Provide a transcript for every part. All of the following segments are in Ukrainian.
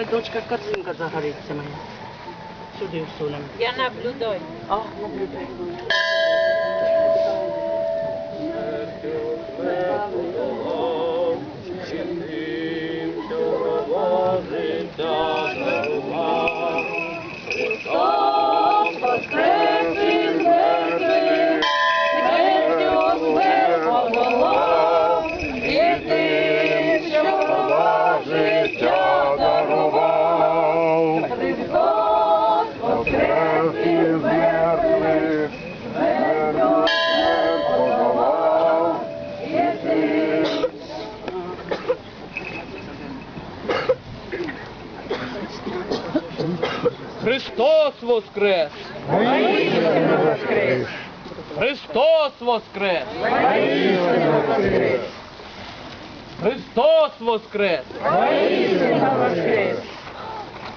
Каже, дочка, картинка загориться моя. Сюди всунемо. Я наблюдаю. А, наблюдаю. Чи тим, наблюдай. Христос Христос воскрес! Христос воскрес! Христос воскрес!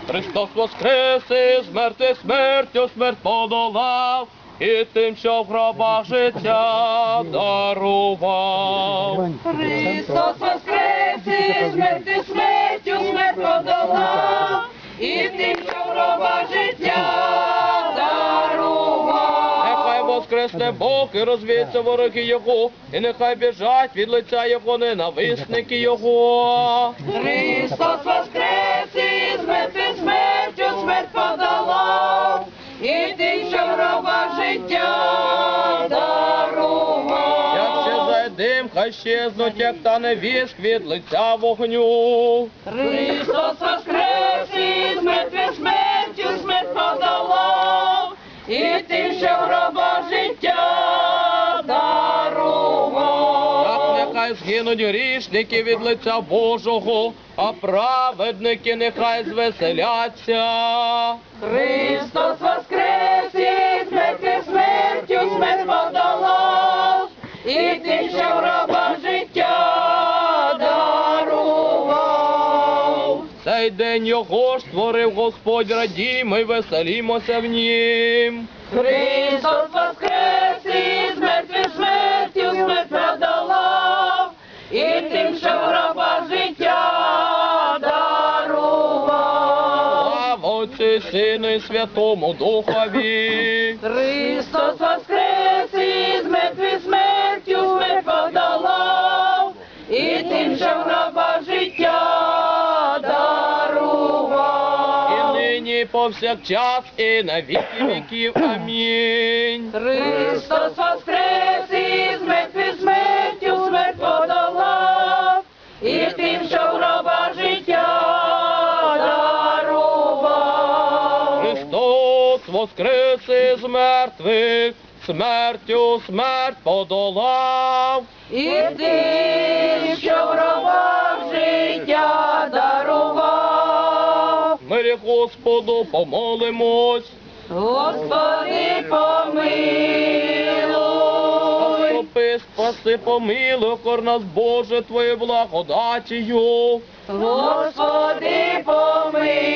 Христос воскрес із мертвих смертю смерть подолав, і тим, що в гробах життя дарував. Христос воскрес із мертвих смертю смерть подолав, воскресне Бог і розвіється вороги Його, і нехай біжать від лиця Його ненависники Його. Христос воскрес із мертвих смертю смерть подолав, і тим, що в гроба життя Як ще дим, хай щезнуть, як тане віск від лиця вогню. Христос воскрес із мертвих смертю смерть подолав, і тим, що в гроба Згинуть грішники від лиця Божого, а праведники нехай звеселяться. Христос воскрес із мертвих смертю смерть подолав, і тим, що в гроба життя дарував. Цей день його ж створив Господь, радімо й веселімося в нім. Христос воскрес тим, що життя дарував. Слава Отцю, і Сину і Святому Духові. Христос воскрес із мертвих смертю смерть подолав, і тим, що в життя дарував. І нині, повсякчас, і на віки віків. Амінь. Христос воскрес смертю смерть подолав. І тим, що в гробах життя дарував. Мирі Господу помолимось. Господи, помилуй. Заступи, спаси, помилуй, окор нас, Боже, Твоєю благодатію. Господи, помилуй.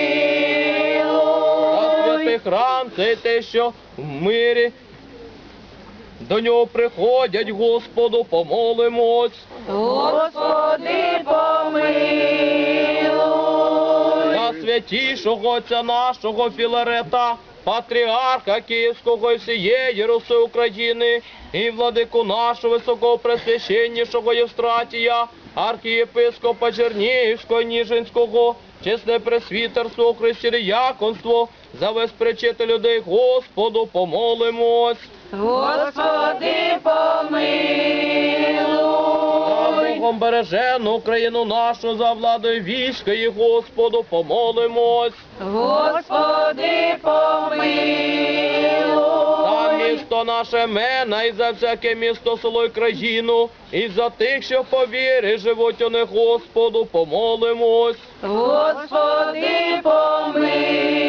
святий храм, це те, що в мирі. До нього приходять, Господу, помолимось. Господи, помилуй. На святішого Отця нашого Філарета патріарха Київського і всієї Руси України, і владику нашого високопресвященнішого Євстратія, архієпископа Чернігівського, Ніжинського, чесне пресвітерство, християнство, за весь причити людей, Господу, помолимось. Господи, помилуй. Богом бережену Україну нашу, за владою війська і Господу, помолимось. Господи, За місто наше мена і за всяке місто, село і країну, і за тих, що по вірі живуть у них, Господу, помолимось. Господи, помилуй.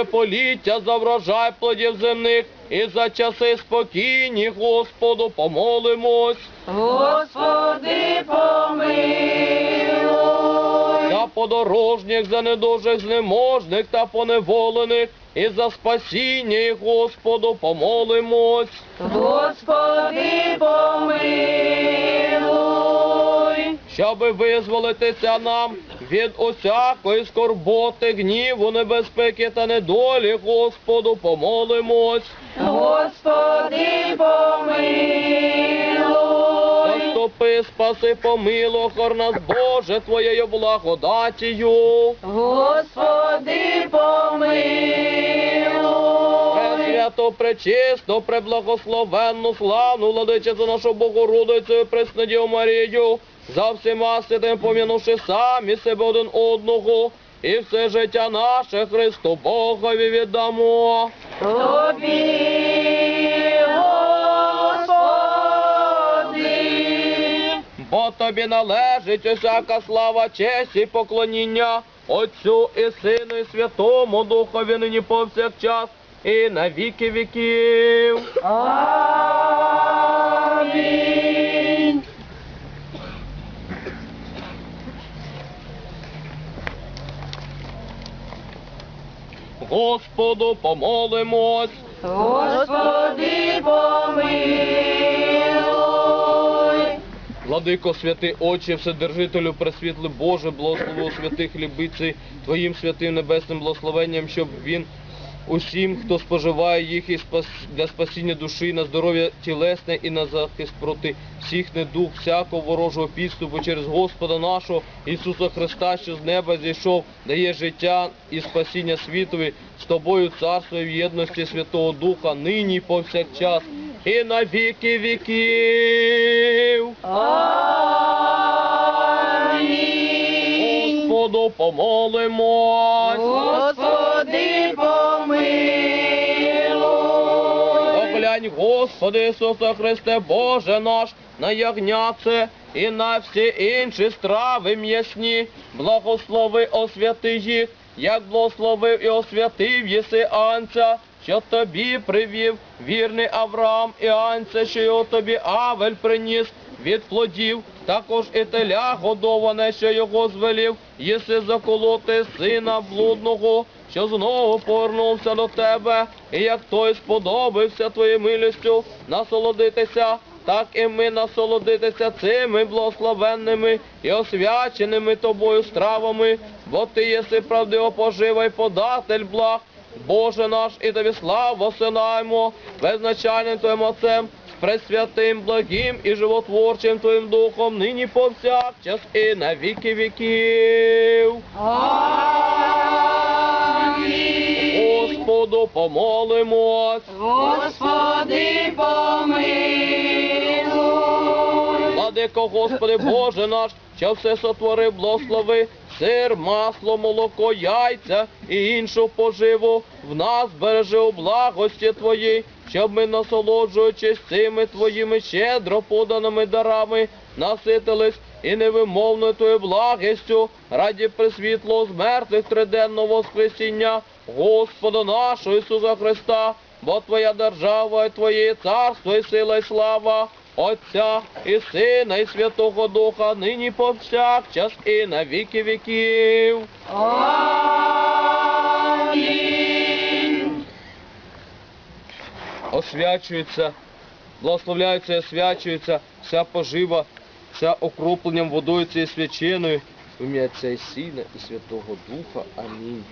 За поліття, за врожай плодів земних, і за часи спокійні, Господу, помолимось. Господи, помилуй. За подорожніх, за недужих, знеможних та поневолених, і за спасіння, Господу, помолимось. Господи, помилуй. Щоби визволитися нам від усякої скорботи, гніву, небезпеки та недолі, Господу, помолимось. Господи, помилуй. Заступи, спаси, помилуй, хор нас, Боже, Твоєю благодатію. Господи, Пресвято, пречисто, преблагословенну, славну, владичицю нашу Богородицю Преснодію Марію, за всіма святим помінувши самі себе один одного, і все життя наше Христу Богові віддамо. Тобі, Господи. Бо тобі належить усяка слава, честь і поклоніння Отцю і Сину, і Святому Духові нині повсякчас, і на віки віків. Амінь. Господу помолимось. Господи, помилуй. Владико, святий Отче, Вседержителю, Пресвітлий Боже, благослови святих хлібиці Твоїм святим небесним благословенням, щоб він усім, хто споживає їх і для спасіння душі, на здоров'я тілесне і на захист проти всіх недуг, всякого ворожого підступу через Господа нашого Ісуса Христа, що з неба зійшов, дає життя і спасіння світові, з тобою царство і в єдності Святого Духа, нині і повсякчас, і на віки віків. Амінь. Господу помолимось. Господи Ісуса Христе, Боже наш, на ягняце і на всі інші страви м'ясні. Благослови, освяти їх, як благословив і освятив єси Анця, що тобі привів вірний Авраам і Анця, що його тобі Авель приніс від плодів, також і теля годоване, що його звелів, єси заколоти сина блудного, що знову повернувся до тебе, і як той сподобався твоєю милістю насолодитися, так і ми насолодитися цими благословенними і освяченими тобою стравами, бо ти єси правдиво пожива податель благ, Боже наш, і тобі славу осилаємо, безначальним Твоїм Отцем, пресвятим, благим і животворчим Твоїм Духом, нині повсякчас і на віки віків. Амінь. Господу помолимось. Господи, помилуй. Владико, Господи Боже наш, що все сотворив, благослови, сир, масло, молоко, яйця і іншу поживу, в нас бережи у благості Твоїй, щоб ми, насолоджуючись цими Твоїми щедро поданими дарами, наситились і невимовною Твоєю благістю, раді присвітло з мертвих триденного воскресіння Господа нашого Ісуса Христа, бо Твоя держава, і Твоє царство, і сила, і слава, Отця і Сина, і Святого Духа, нині повсякчас і на віки віків. Освячується, благословляється і освячується вся пожива, вся окропленням водою цією свяченою, ім'я Отця і Сина, і Святого Духа. Амінь.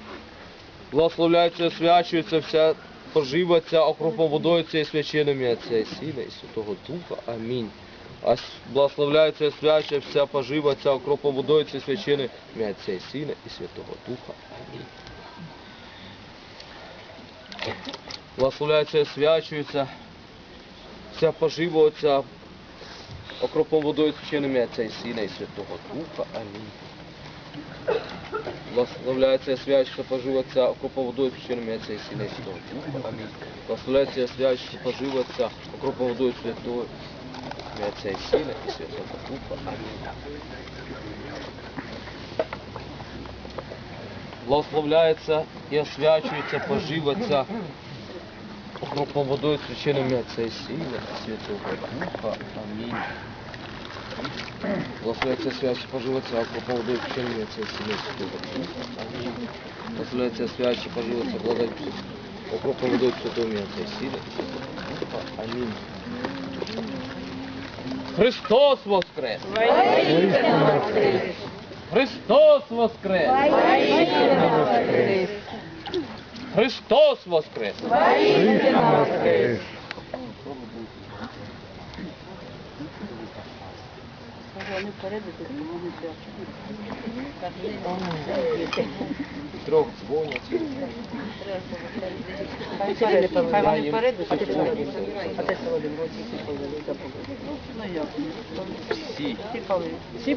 Благословляється, і освячується вся поживаться, окропом водою і священами Отця і Сина і Святого Духа. Амінь. А благословляється, і освячується вся поживаться, окропом водою і священами Отця і Сина і Святого Духа. Амінь. Благословляється, і освячується вся поживаться, окропом водою Отця і Сина і Святого Духа. Амінь. Благословляється свячка поживаться окропом водою священними Отця і Сина і Святого Духа. Амінь. Благословляється свячка поживаться окропом водою святого Отця і Сина і Святого Духа. Амінь. Благословляється і освячується, поживаться окропом водою священними Отця і Сина і Святого Духа. Амінь. Благословляється свящ поживаться, а по поводу священного Отця і Сина і Святого Духа. Амінь. Благословляється свящ поживаться, благодать по поводу Святого Отця і Сина і Святого Духа. Амінь. Христос воскрес! Христос воскрес! Христос воскрес! Вони вперед ідуть, вони Трьох дзвонять. Хай вони вперед, а ти. А Ну як? Всі. Всі.